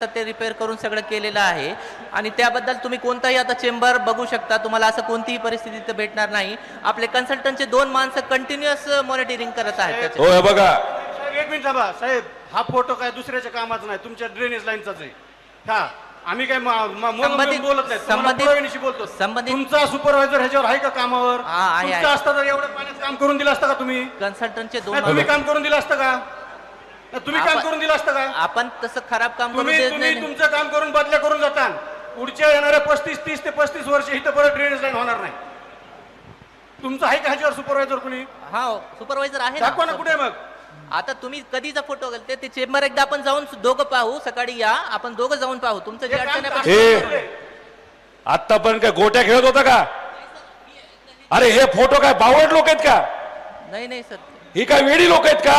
तर ते रिपेअर करून सगळं केलेलं आहे. आणि त्याबद्दल तुम्ही कोणताही आता चेंबर बघू शकता. तुम्हाला असं कोणतीही परिस्थिती इथं भेटणार नाही. आपले कन्सल्टंटचे दोन माणसं कंटिन्युअस मॉनिटरिंग करत आहेत. हो हे बघा. साहेब एक मिनिट थांबा. साहेब हा फोटो काय दुसऱ्याच्या कामाचा नाही. तुमच्या ड्रेनेज लाईनचाच आहे. हा आम्ही काय म- संबंधित- बोलत नाही. संबंधित- बोलतो. संबंधित- तुमचा सुपरवायझर ह्याच्यावर आहे का कामावर? हा, आहे, तुमचा आहे. असता तर एवढं पाण्यात काम करून दिलं असतं का तुम्ही? कन्सल्टंटचे दोन नाही, तुम्ही माणसं- काम करून दिलं असतं का? तुम्ही काम आपण- करून दिलं असतं का? आपण तसं खराब काम करू तुम्ही देत तुम्ही नाही. तुमचं काम करून बदल्या करून जाता. पुढच्या येणाऱ्या पस्तीस तीस ते पस्तीस वर्ष इथं परत ड्रेनेज लाईन होणार नाही. तुमचं आहे का ह्याच्यावर सुपरवायझर कुणी? हा सुपरवायझर आहे दाखवा ना कुठे मग. आता तुम्ही कधीचा फोटो घालते ते चेंबर एकदा आपण जाऊन दोघं पाहू सकाळी या आपण दोघं जाऊन पाहू. तुमचं जे हे काम अडचण आहे तास- आपण- हे आतापर्यंत काय गोट्या खेळत होता का? अरे हे फोटो काय बावड लोक आहेत का? नाही नाही सर. ही काय वेडी लोक आहेत का?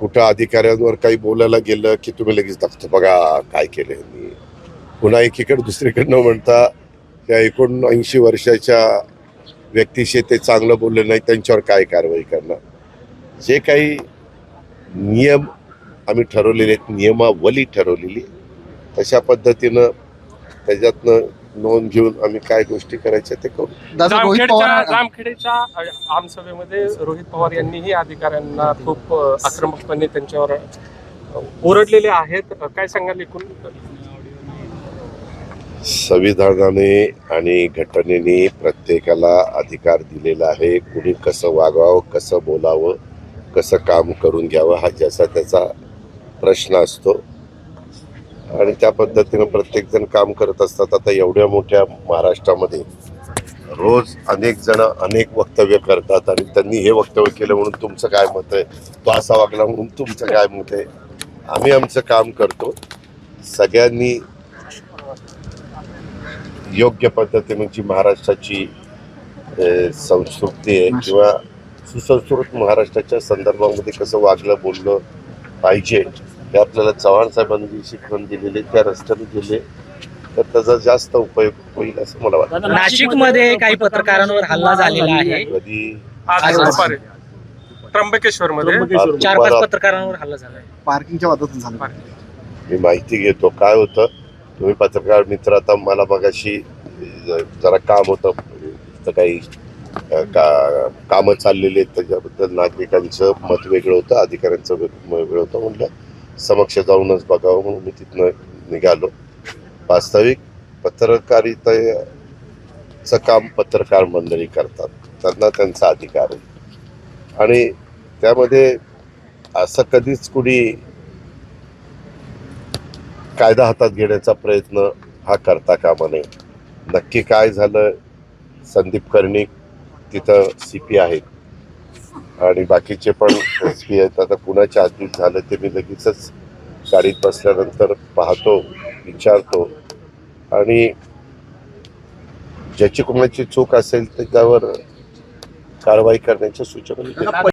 कुठं अधिकाऱ्यांवर काही बोलायला गेलं की तुम्ही लगेच दाखवतो बघा काय केलं यांनी पुन्हा एकीकडे दुसरीकडनं न म्हणता त्या एकोणऐंशी वर्षाच्या व्यक्तीशी ते चांगलं बोलले नाही त्यांच्यावर काय कारवाई करणार? जे काही नियम आम्ही ठरवलेले आहेत नियमावली ठरवलेली तशा पद्धतीनं त्याच्यातनं नोंद घेऊन आम्ही काय गोष्टी करायच्या ते करू. दादा रोहित जामखेडच्या पवार जामखेडच्या अ, आमसभेमध्ये रोहित पवार यांनीही अधिकाऱ्यांना खूप अ, आक्रमकपणे त्यांच्यावर अ, ओरडलेले आहेत. अ, काय सांगाल एकूण? संविधानाने आणि घटनेने प्रत्येकाला अधिकार दिलेला आहे. कुणी कसं वागावं कसं बोलावं कसं काम करून घ्यावं हा ज्याचा त्याचा प्रश्न असतो. आणि त्या पद्धतीनं प्रत्येकजण काम करत असतात. आता एवढ्या मोठ्या महाराष्ट्रामध्ये रोज अनेक जण अनेक वक्तव्य करतात आणि त्यांनी हे वक्तव्य केलं म्हणून तुमचं काय मत आहे? तो असा वागला म्हणून तुमचं काय मत आहे? आम्ही आमचं काम करतो. सगळ्यांनी योग्य पद्धतीने जी महाराष्ट्राची संस्कृती आहे किंवा सुसंस्कृत महाराष्ट्राच्या संदर्भामध्ये कसं वागलं बोललं पाहिजे हे आपल्याला चव्हाण साहेबांनी जी शिकवण दिलेली त्या रस्त्याने गेले तर त्याचा जास्त उपयोग होईल असं मला वाटतं. नाशिकमध्ये काही पत्रकारांवर हल्ला झालेला आहे. कधी? आज आज- दुपारी. त्र्यंबकेश्वर मध्ये चार पाच पत्रकारांवर हल्ला झालाय. पार्किंगच्या वादातून झालं. मी माहिती घेतो. काय होतं? तुम्ही पत्रकार मित्र आता मला मगाशी जरा काम होतं. तर काही अ, का कामं चाललेली आहेत त्याच्याबद्दल नागरिकांचं मत वेगळं होतं अधिकाऱ्यांचं वे- वेगळं होतं म्हटलं समक्ष जाऊनच बघावं म्हणून मी तिथनं निघालो. वास्तविक पत्रकारितेचं काम पत्रकार मंडळी करतात. त्यांना त्यांचा अधिकार आहे. आणि त्यामध्ये असं कधीच कुणी कायदा हातात घेण्याचा प्रयत्न हा करता कामा नये. नक्की काय झालं? संदीप कर्णिक तिथं सी पी आहेत. आणि बाकीचे पण एस पी आहेत. आता कुणाच्या आधीत झालं ते मी लगेचच गाडीत बसल्यानंतर पाहतो विचारतो. आणि ज्याची कोणाची चूक असेल त्याच्यावर कारवाई करण्याच्या सूचना